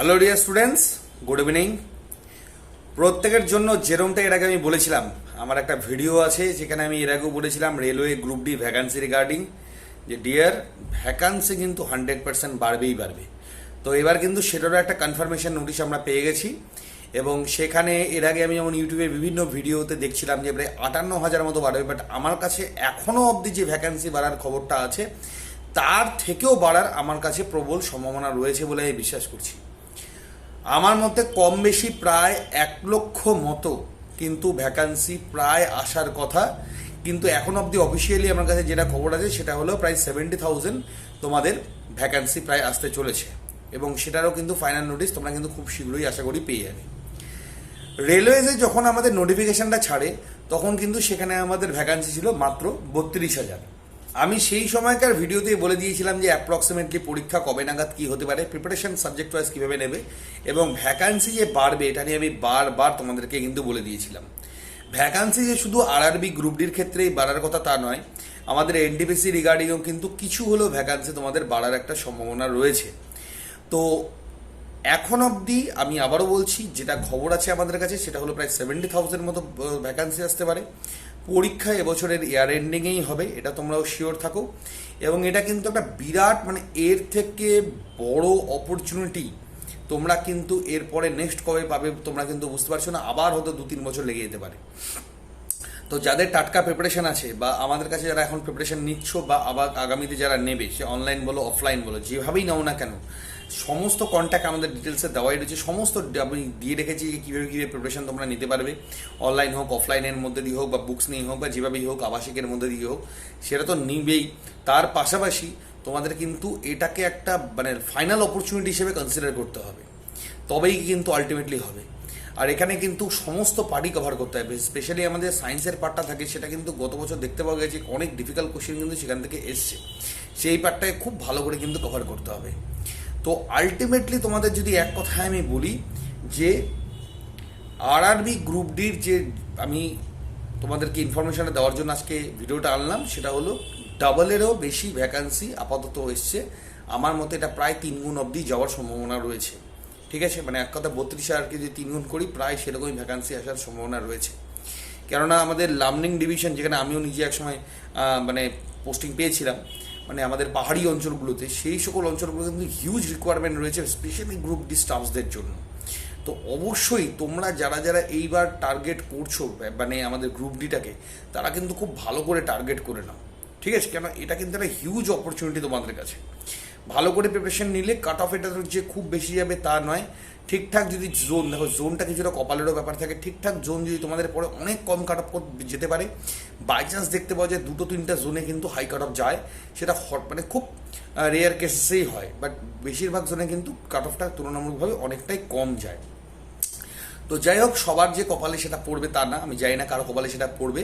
Hello dear students good evening প্রত্যেকের জন্য যেরমটা এর আগে আমি বলেছিলাম, আমার একটা ভিডিও আছে যেখানে আমি এর আগেও বলেছিলাম railway group D vacancy regarding যে ডিয়ার ভ্যাকান্সি কিন্তু হান্ড্রেড পার্সেন্ট বাড়বেই বাড়বে। তো এবার কিন্তু সেটারও একটা কনফার্মেশন নোটিশ আমরা পেয়ে গেছি এবং সেখানে এর আগে আমি যেমন ইউটিউবে বিভিন্ন ভিডিওতে দেখছিলাম যে, প্রায় আটান্ন হাজার মতো বাড়বে বাট আমার কাছে এখনও অবধি যে ভ্যাকান্সি বাড়ার খবরটা আছে, তার থেকেও বাড়ার আমার কাছে প্রবল সম্ভাবনা রয়েছে বলে আমি বিশ্বাস করছি। আমার মতে কম বেশি প্রায় এক লক্ষ মতো কিন্তু ভ্যাকান্সি প্রায় আসার কথা। কিন্তু এখন অবধি অফিসিয়ালি আমার কাছে যেটা খবর আছে, সেটা হলো প্রায় সেভেন্টি থাউজেন্ড তোমাদের ভ্যাকান্সি প্রায় আসতে চলেছে। এবং সেটারও কিন্তু ফাইনাল নোটিশ তোমরা কিন্তু খুব শীঘ্রই আশা করি পেয়ে যাবে। রেলওয়েজে যখন আমাদের নোটিফিকেশনটা ছাড়ে, তখন কিন্তু সেখানে আমাদের ভ্যাকান্সি ছিল মাত্র বত্রিশ হাজার। আমি সেই সময়কার ভিডিওতেই বলে দিয়েছিলাম যে অ্যাপ্রক্সিমেটলি পরীক্ষা কবে নাগাদ কী হতে পারে প্রিপারেশন সাবজেক্ট ওয়াইজ কীভাবে নেবে এবং ভ্যাকান্সি যে বাড়বে এটা নিয়ে আমি বারবার তোমাদেরকে কিন্তু বলে দিয়েছিলাম। ভ্যাকান্সি যে শুধু আর আরআরবি গ্রুপ ডির ক্ষেত্রেই বাড়ার কথা তা নয়, আমাদের এনডিপিসি রিগার্ডিংও কিন্তু কিছু হলেও ভ্যাকান্সি তোমাদের বাড়ার একটা সম্ভাবনা রয়েছে। তো এখন অবধি আমি আবারও বলছি, যেটা খবর আছে আমাদের কাছে, সেটা হলো প্রায় সেভেন্টি থাউজেন্ড মতো ভ্যাকান্সি আসতে পারে। পরীক্ষা এবছরের ইয়ার এন্ডিংয়েই হবে, এটা তোমরাও শিওর থাকো। এবং এটা কিন্তু একটা বিরাট মানে এর থেকে বড় অপরচুনিটি তোমরা কিন্তু এরপরে নেক্সট কবে পাবে তোমরা কিন্তু বুঝতে পারছ না, আবার হয়তো দু তিন বছর লেগে যেতে পারে। তো যাদের টাটকা প্রিপারেশন আছে বা আমাদের কাছে যারা এখন প্রিপারেশন নিচ্ছ বা আবার আগামীতে যারা নেবে, সে অনলাইন বলো অফলাইন বলো, যেভাবেই নাও না কেন, সমস্ত কন্ট্যাক্ট আমাদের ডিটেলসে দেওয়াই রয়েছে। সমস্ত আমি দিয়ে রেখেছি যে কীভাবে কীভাবে প্রিপারেশন তোমরা নিতে পারবে। অনলাইন হোক অফলাইনের মধ্যে দিয়ে হোক বা বুকস নিয়ে হোক বা যেভাবেই হোক, আবাসিকের মধ্যে দিয়ে হোক, সেটা তো নিবেই। তার পাশাপাশি তোমাদের কিন্তু এটাকে একটা মানে ফাইনাল অপরচুনিটি হিসেবে কনসিডার করতে হবে। তবেই কিন্তু আলটিমেটলি হবে। আর এখানে কিন্তু সমস্ত পার্টি কভার করতে হবে স্পেশালি আমাদের সায়েন্সের পার্টটা থাকে, সেটা কিন্তু গত বছর দেখতে পাওয়া গেছে, অনেক ডিফিকাল্ট কোশ্চেন কিন্তু সেখান থেকে এসছে। সেই পার্টটাকে খুব ভালো করে কিন্তু কভার করতে হবে। তো আলটিমেটলি তোমাদের যদি এক কথায় আমি বলি যে আরআরবি গ্রুপ ডির যে আমি তোমাদেরকে ইনফরমেশনটা দেওয়ার জন্য আজকে ভিডিওটা আনলাম, সেটা হলো ডাবলেরও বেশি ভ্যাকান্সি আপাতত এসছে। আমার মতে এটা প্রায় তিন গুণ অবধি যাওয়ার সম্ভাবনা রয়েছে। ঠিক আছে? মানে এক কথা বত্রিশ হাজারকে যদি তিন গুণ করি, প্রায় সেরকমই ভ্যাকান্সি আসার সম্ভাবনা রয়েছে। কেননা আমাদের লার্নিং ডিভিশন যেখানে আমিও নিজে একসময় মানে পোস্টিং পেয়েছিলাম মানে আমাদের পাহাড়ি অঞ্চলগুলোতে, সেই সকল অঞ্চলগুলোতে কিন্তু হিউজ রিকোয়ারমেন্ট রয়েছে স্পেশালি গ্রুপ ডি স্টাফসদের জন্য। তো অবশ্যই তোমরা যারা যারা এইবার টার্গেট করছ মানে আমাদের গ্রুপ ডিটাকে তারা কিন্তু খুব ভালো করে টার্গেট করে নাও। ঠিক আছে? কেন? এটা কিন্তু একটা হিউজ অপরচুনিটি তোমাদের কাছে। ভালো করে প্রিপারেশন নিলে কাট অফ এটা যে খুব বেশি যাবে তা নয়। ঠিকঠাক যদি জোন দেখো জোনটা কিছুটা কপালেরও ব্যাপার থাকে, ঠিকঠাক জোন যদি তোমাদের পরে অনেক কম কাট অফ যেতে পারে বাই চান্স দেখতে পাওয়া যায় দুটো তিনটা জোনে কিন্তু হাই কাট অফ যায়, সেটা হট মানে খুব রেয়ার কেসেসেই হয় বাট বেশিরভাগ জোনে কিন্তু কাট অফটা তুলনামূলকভাবে অনেকটাই কম যায়। তো যাই হোক সবার যে কপালে সেটা পড়বে তা না, আমি জানি না কারও কপালে সেটা পড়বে।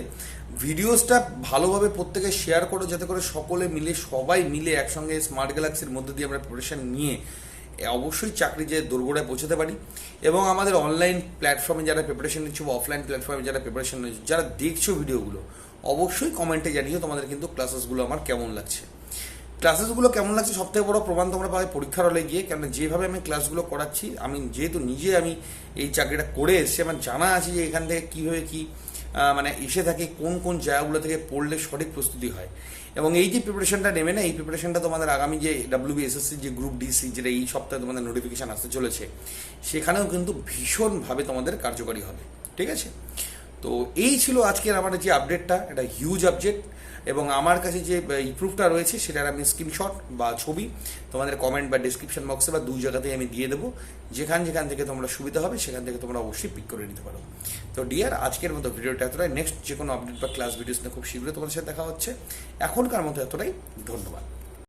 ভিডিওসটা ভালোভাবে প্রত্যেকে শেয়ার করো, যাতে করে সকলে মিলে, সবাই মিলে একসঙ্গে স্মার্ট গ্যালাক্সির মধ্যে দিয়ে আমরা প্রিপারেশান নিয়ে অবশ্যই চাকরি যে দোরগোড়ায় পৌঁছাতে পারি। এবং আমাদের অনলাইন প্ল্যাটফর্মে যারা প্রিপারেশন নিচ্ছ বা অফলাইন প্ল্যাটফর্মে যারা প্রিপারেশন নিচ্ছ, যারা দেখছ ভিডিওগুলো, অবশ্যই কমেন্টে জানিও তোমাদের কিন্তু ক্লাসেসগুলো আমার কেমন লাগছে। ক্লাসেসগুলো কেমন লাগছে? সব থেকে বড় প্রমাণ তোমরা পাবে পরীক্ষার হলে গিয়ে। কেন যেভাবে আমি ক্লাসগুলো করাচ্ছি, আমি যেহেতু নিজে আমি এই চাকরিটা করে এসেছি, আমার জানা আছে যে এখান থেকে কীভাবে কী মানে এসে থাকে, কোন কোন জায়গাগুলো থেকে পড়লে সঠিক প্রস্তুতি হয়। এবং এই যে প্রিপারেশনটা নেবে না, এই প্রিপারেশনটা তোমাদের আগামী যে ডাব্লিউবি এসএসসি যে গ্রুপ ডিসি যেটা এই সপ্তাহে তোমাদের নোটিফিকেশান আসতে চলেছে, সেখানেও কিন্তু ভীষণভাবে তোমাদের কার্যকরী হবে। ঠিক আছে? তো এই ছিল আজকের আমার যে আপডেটটা এটা হিউজ আপডেট এবং আমার কাছে যে প্রুফটা রয়েছে, সেটার আমি স্ক্রিনশট বা ছবি তোমাদের কমেন্ট বা ডিসক্রিপশন বক্সে বা দুই জায়গাতেই আমি দিয়ে দেবো। যেখান যেখান থেকে তোমরা সুবিধা হবে, সেখান থেকে তোমরা অবশ্যই পিক করে নিতে পারো। তো ডিয়ার আজকের মতো ভিডিওটা এতটাই। নেক্সট যে কোনো আপডেট বা ক্লাস ভিডিওস নিয়ে খুব শীঘ্রই তোমাদের সাথে দেখা হচ্ছে। এখনকার মতো এতটাই। ধন্যবাদ।